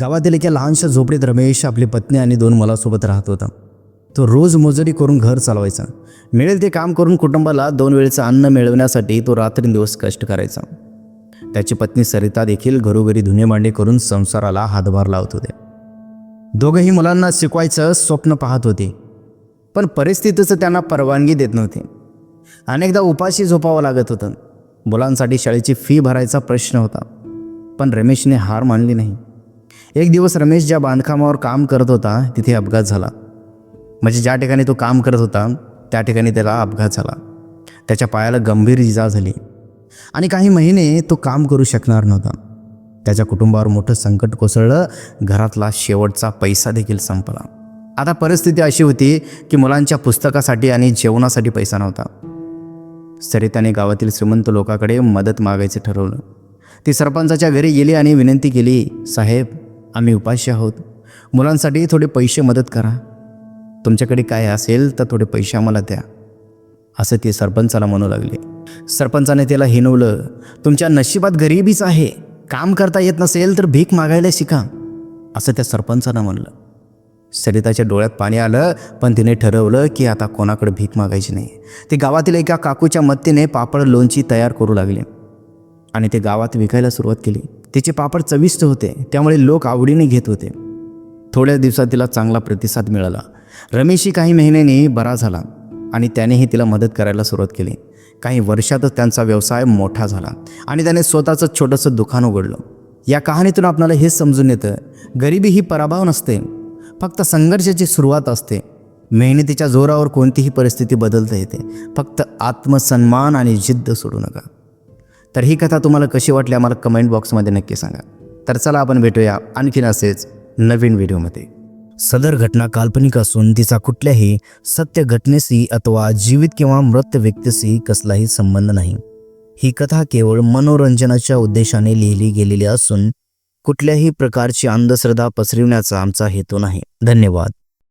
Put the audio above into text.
गावातील एका लहानशा झोपडीत रमेश आपली पत्नी आणि दोन मुलासोबत राहत होता. तो रोज मजुरी करून घर चालवायचा. मिळेल ते काम करून कुटुंबाला दोन वेळेचं अन्न मिळवण्यासाठी तो रात्रंदिवस कष्ट करायचा. त्याची पत्नी सरिता देखील घरोघरी धुणे मांडे करून संसाराला हातभार लावत होते. दोघंही मुलांना शिकवायचं स्वप्न पाहत होते पण परिस्थितीचं त्यांना परवानगी देत नव्हती. अनेकदा उपाशी झोपावं लागत होतं. मुलांसाठी शाळेची फी भरायचा प्रश्न होता पण रमेशने हार मानली नाही. एक दिवस रमेश ज्या बांधकामावर काम करत होता तिथे अपघात झाला. म्हणजे ज्या ठिकाणी तो काम करत होता त्या ठिकाणी त्याला अपघात झाला. त्याच्या पायाला गंभीर इजा झाली. आणि काही महिने तो काम करू शकणार नव्हता. त्याच्या कुटुंबावर मोठं संकट कोसळलं घरातला शेवटचा पैसा देखील संपला. आता परिस्थिती अशी होती की मुलांच्या पुस्तकासाठी आणि जेवणासाठी पैसा नव्हता. सरिताने गावातील श्रीमंत लोकांकडे मदत मागायचे ठरवलं. ती सरपंचाच्या घरी गेली आणि विनंती केली साहेब आम्ही उपाशी आहोत. मुलांसाठी थोडे पैसे मदत करा. तुमच्याकडे काय असेल तर थोडे पैसे आम्हाला द्या. असं ते सरपंचाला म्हणू लागले. सरपंचाने त्याला हिनवलं तुमच्या नशिबात गरिबीच आहे. काम करता येत नसेल तर भीक मागायला शिका. असं त्या सरपंचानं म्हणलं. सरिताच्या डोळ्यात पाणी आलं पण तिने ठरवलं की आता कोणाकडे भीक मागायची नाही. ते गावातील एका काकूच्या मदतीने पापड लोणची तयार करू लागले. आणि ते गावात विकायला सुरुवात केली. तिचे पापड चविष्ट होते त्यामुळे लोक आवडीने घेत होते. थोड्या दिवसात तिला चांगला प्रतिसाद मिळाला. रमेशही काही महिन्यांनी बरा झाला आणि त्यानेही तिला मदत करायला सुरुवात केली. काही वर्षातच त्यांचा व्यवसाय मोठा झाला आणि त्याने स्वतःचं छोटंसं दुकान उघडलं. या कहाणीतून आपल्याला हेच समजून येतं गरिबी ही पराभव नसते फक्त संघर्षाची सुरुवात असते. मेहनतीच्या जोरावर कोणतीही परिस्थिती बदलता येते. फक्त आत्मसन्मान आणि जिद्द सोडू नका. तर ही कथा तुम्हाला कशी वाटली आम्हाला कमेंट बॉक्समध्ये नक्की सांगा. तर चला आपण भेटूया आणखीन असेच नवीन व्हिडिओमध्ये सदर घटना काल्पनिक असून तिचा कुठल्याही सत्य घटनेशी अथवा जीवित किंवा मृत व्यक्तीशी कसलाही संबंध नाही. ही कथा केवळ मनोरंजनाच्या उद्देशाने लिहिली गेलेली असून कुठल्याही प्रकारची अंधश्रद्धा पसरविण्याचा आमचा हेतू नाही. धन्यवाद.